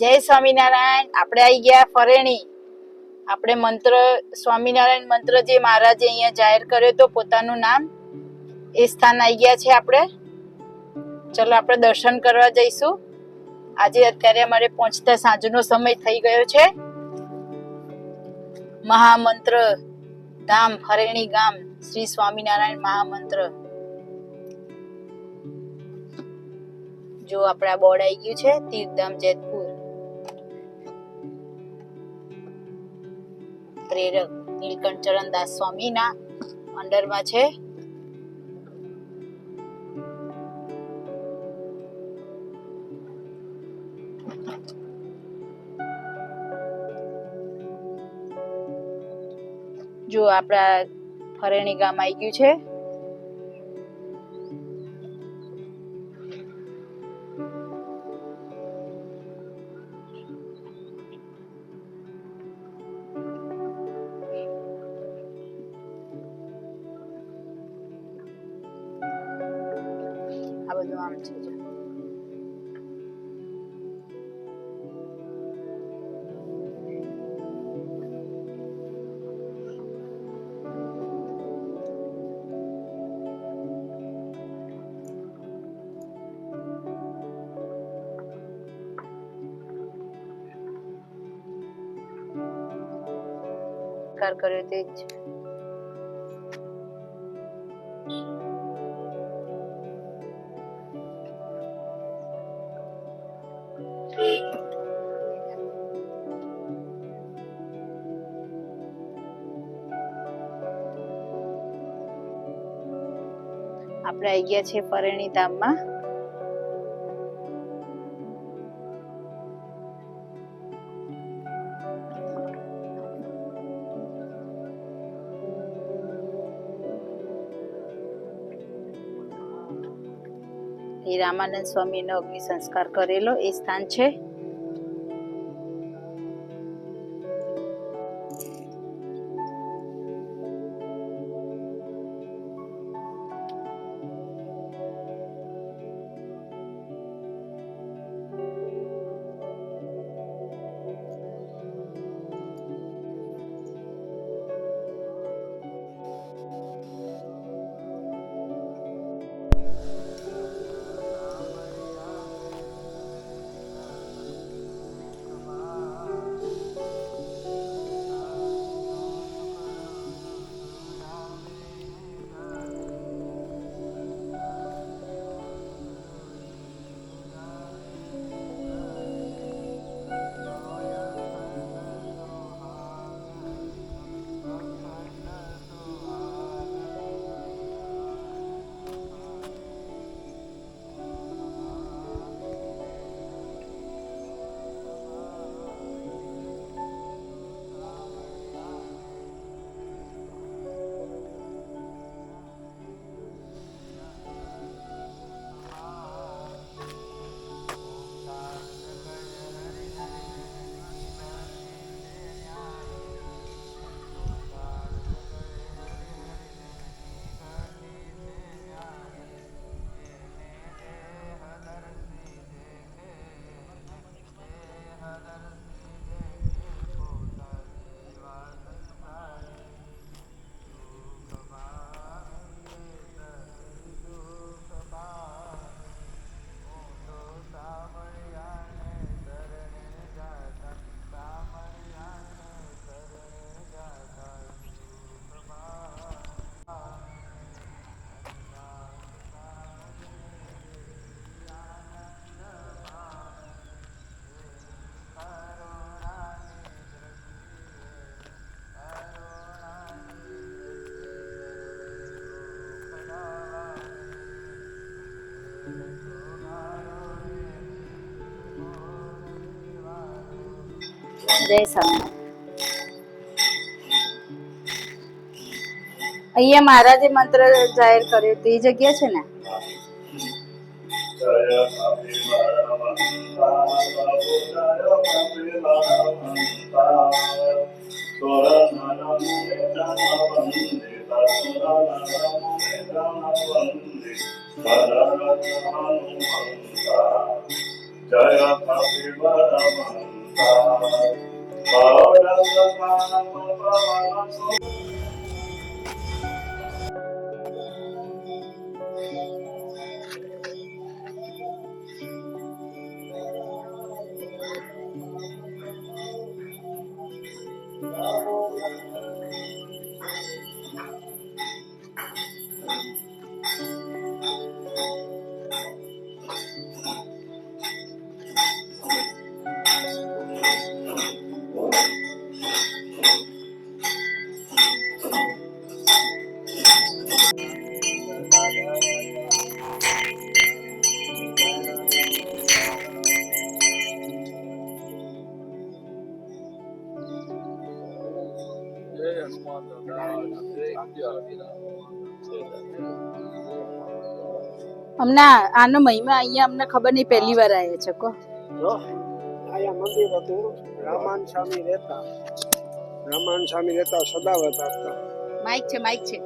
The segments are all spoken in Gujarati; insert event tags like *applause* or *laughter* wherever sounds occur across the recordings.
જય સ્વામિનારાયણ. આપણે આવી ગયા ફરેણી. આપણે મંત્ર, સ્વામિનારાયણ મંત્ર જે મહારાજે અહીંયા જાહેર કર્યો તો પોતાનું નામ એ સ્થાન આવી ગયા છે આપણે. ચલો આપણે દર્શન કરવા જઈશું. આજે અત્યારે અમારે પહોંચતા સાંજનો સમય થઈ ગયો છે. મહામંત્ર, ધામ, ફરેણી ગામ, શ્રી સ્વામિનારાયણ મહામંત્ર. જો આપણે આ બોર્ડ આવી ગયું છે, તીર્થધામ જેતપુર પ્રેરક નીલકંઠ ચરણદાસ સ્વામીના અંડરમાં છે. જો આપણા ફરેણી ગામ આવી ગયું છે. બધું આમ છે જો. કાર કર્યો તે જ આપણે આવી ગયા છે ફરેણી ધામમાં. રામાનંદ રામાનંદ સ્વામીનો અગ્નિ સંસ્કાર કરેલો. એ સ્થાન છે જય સ્વામિનારાયણ અહીંયા મહારાજે મંત્ર જાહેર કર્યો તો એ જગ્યા છે ને જય અમને આનો મહિમા અહીંયા અમને ખબર નહીં પહેલી વાર આવ્યા છે કો આયા મંદિર હતું રામાન સ્વામી રહેતા. રામાન સ્વામી રહેતા સદાવત આપતા. માઇક છે માઇક છે.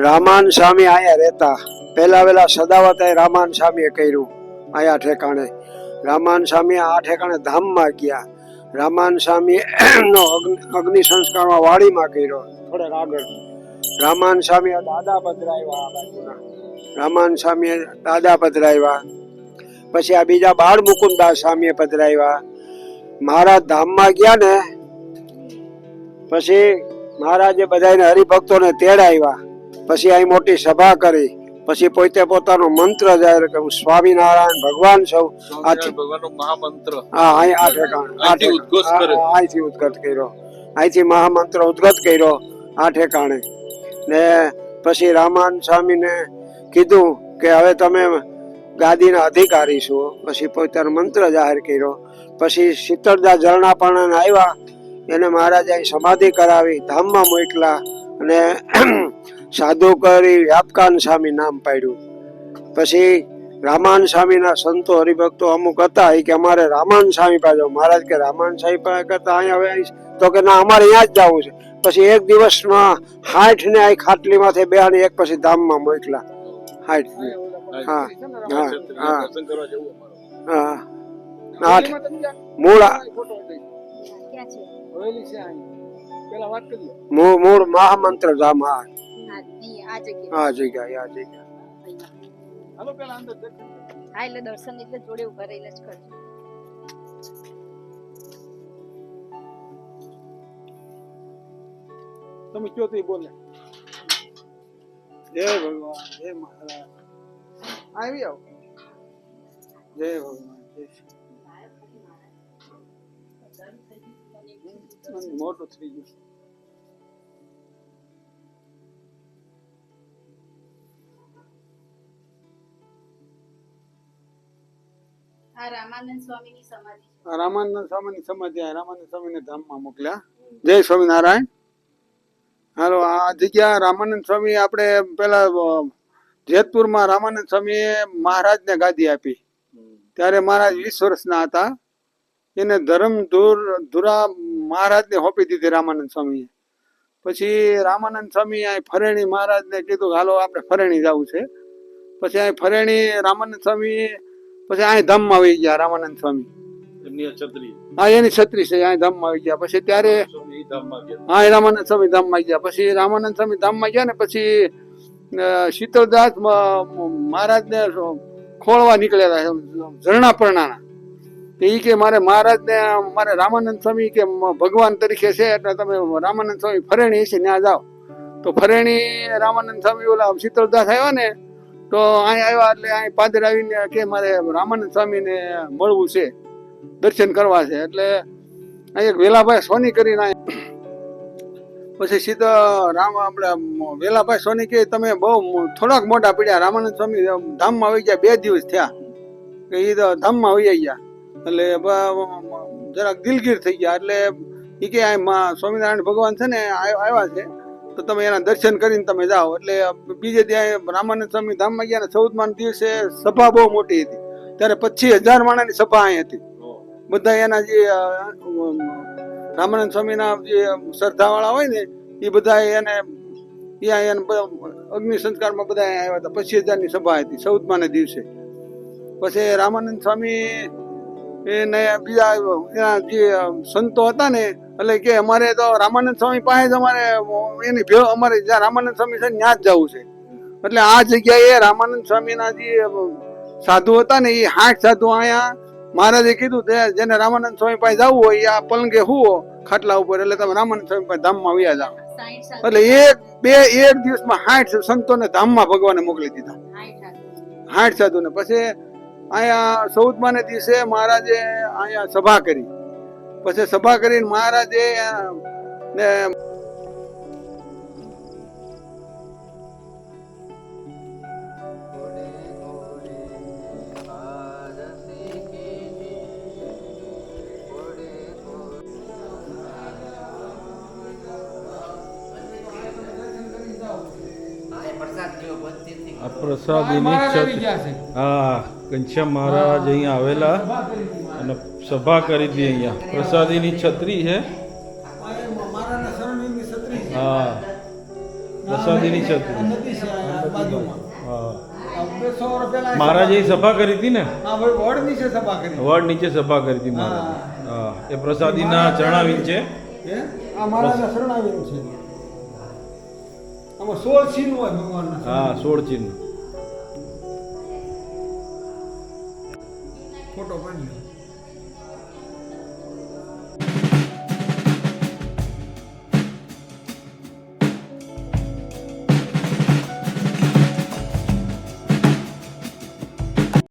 રામાન સ્વામી આયા રહેતા. પહેલા વેલા સદાવત રામાન સ્વામીએ કર્યું આયા ઠેકાણે. રામાન સ્વામી આ ઠેકાણે ધામમાં ગયા. રામાન સ્વામી નો અગ્નિ- અગ્નિ સંસ્કારમાં વાડીમાં કર્યો થોડેક આગળ. રામાન સ્વામી દાદા પધરાવ્યા આ બાજુના. રામાન સ્વામીએ દાદા પધરાવ્યા. પછી આ બીજા બાળ મુકુંદાસ સ્વામીએ પધરાવ્યા. મહારાજ ધામમાં ગયા ને પછી મહારાજે બધાને હરિભક્તોને તેડાવ્યા. પછી અહીં મોટી સભા કરી. પછી પોતે પોતાનો મંત્ર જાહેર કર્યો. સ્વામિનારાયણ ભગવાન સૌ ભગવાનનો મહામંત્ર. હા અહીં આ ઠેકાણ અહીંથી ઉદ્ઘોષ કર્યો. અહીંથી ઉદ્ગત કર્યો. અહીંથી મહામંત્ર ઉદ્ગત કર્યો. આ ઠેકાણે. ને પછી રામાન સ્વામીને કીધું કે હવે તમે ગાદીના અધિકારી છો. પછી પોતાનો મંત્ર જાહેર કર્યો. પછી શીતળદા ઝરણાપણ આવ્યા. એને મહારાજે સમાધિ કરાવી, ધામમાં મોકલા અને *clears throat* સાધુ કરી વ્યાપકાન સ્વામી નામ પાડ્યું. પછી રામાન સ્વામીના સંતો હરિભક્તો અમુક હતા. એ કે અમારે રામાન સ્વામી પાસે મહારાજ કે રામાન સ્વામી પાસે કરતા અહીંયા હવે તો કે ના, અમારે અહીંયા જ જવું છે. પછી એક દિવસમાં હાઠ ને આ ખાટલી માથે અને એક પછી ધામમાં મોકલા. હાઠ ને. હા હા હા. હા. આઠ. મૂળ મૂળ મૂળ મહામંત્ર ધામ આ. જગ્યા આ જગ્યા હાલો પેલા અંદર દર્શન એટલે જોડે ઊભા રહીને જ કરજો. તમે કયો તો બોલે. જય ભગવાન જય મહારાજ. આવી આવો. જય ભગવાન જય મોટું થઈ ગયું. આ રામાનંદ સ્વામીની સમાધિ રામાનંદ સ્વામીની સમાધિ આ રામાનંદ સ્વામીને ધામમાં મોકલ્યા. જય સ્વામિનારાયણ. હાલો આ જગ્યા રામાનંદ સ્વામી આપણે પેલા જેતપુરમાં રામાનંદ સ્વામીએ મહારાજને ગાદી આપી. ત્યારે મહારાજ વીસ વર્ષના હતા. એને ધર્મ ધુર ધુરા મહારાજને સોંપી દીધી રામાનંદ સ્વામીએ. પછી રામાનંદ સ્વામી અહીં ફરેણી મહારાજને કીધું હાલો આપણે ફરેણી જવું છે. પછી અહીં ફરેણી રામાનંદ સ્વામી પછી અહીં ધામમાં આવી ગયા રામાનંદ સ્વામી. એમની છત્રી. હા એની છત્રી છે અહીં ધામમાં આવી ગયા. પછી ત્યારે હા, એ રામાનંદ સ્વામી ધામમાં ગયા. પછી રામાનંદ સ્વામી ધામમાં ગયા ને પછી શીતળદાસ મહારાજને ખોળવા નીકળેલા ઝરણા પરણાના. એ કે મારે મહારાજને, મારે રામાનંદ સ્વામી કે ભગવાન તરીકે છે, એટલે તમે રામાનંદ સ્વામી ફરેણી છે ત્યાં જાઓ. તો ફરેણી રામાનંદ સ્વામી ઓલા શીતળદાસ આવ્યા ને, તો અહીં આવ્યા એટલે અહીં પાદર આવીને કે મારે રામાનંદ સ્વામીને મળવું છે, દર્શન કરવા છે. એટલે અહીં એક વેલાભાઈ સોની કરીને પછી સીધા રામ આપણે વેલાભાઈ સોની કે તમે બહુ થોડાક મોટા પડ્યા. રામાનંદ સ્વામી ધામમાં આવી ગયા બે દિવસ થયા. કે એ તો ધામમાં આવી ગયા. એટલે જરાક દિલગીર થઈ ગયા. એટલે એ કે સ્વામિનારાયણ ભગવાન છે ને આવ- આવ્યા છે. તો તમે એના દર્શન કરીને તમે જાઓ. એટલે બીજે ત્યાં રામાનંદ સ્વામી ધામમાં ગયા ને ચૌદમાં દિવસે સભા બહુ મોટી હતી. ત્યારે પચીસ હજાર માણસની સભા અહીં હતી. બધા એના જે રામાનંદ સ્વામીના જે શ્રદ્ધાવાળા હોય ને, એ બધા એને એ અહીંયા બ- અગ્નિ સંસ્કારમાં બધા આવ્યા હતા. પચીસ હજારની સભા હતી, ચૌદમાને દિવસે. પછી રામાનંદ સ્વામી એને બીજા એના જે સંતો હતા ને, એટલે કે અમારે તો રામાનંદ સ્વામી પાસે જ અમારે, એની ભેળ અમારે જ્યાં રામાનંદ સ્વામી છે ત્યાં જ જવું છે. એટલે આ જગ્યાએ રામાનંદ સ્વામીના જે સાધુ હતા ને, એ હાથ સાધુ અહીંયા મહારાજે કીધું તે જેને રામાનંદ સ્વામી પાસે જવું હોય આ પલંગે હુઓ ખાટલા ઉપર એટલે તમે રામાનંદ સ્વામી પાસે ધામમાં વ્યા જાઓ. એટલે એક બે એક દિવસમાં હાઠ સંતોને ધામમાં ભગવાને મોકલી દીધા. હાઠ સાધુને. પછી અહીંયા ચૌદમાને દિવસે મહારાજે અહીંયા સભા કરી. પછી સભા કરીને મહારાજે ને પ્રસાદીની છત્રી હા ઘનશ્યામ મહારાજ અહીંયા આવેલા. અને સભા કરી હતી અહીંયા. પ્રસાદીની છત્રી છે. છત્રી છે. હા. પ્રસાદીની છત્રી. હા. મહારાજે સભા કરી હતી ને? વડ નીચે સભા કરી. વડ નીચે સભા કરી હતી મહારાજ. હા. એ પ્રસાદીના ચરણાવીન છે. હે? આ મહારાજના શરણાવીનું છે. આમાં સોળ ચિહ્ન હોય ભગવાનના હા સોળ ચિહ્ન. ફોટો પાડી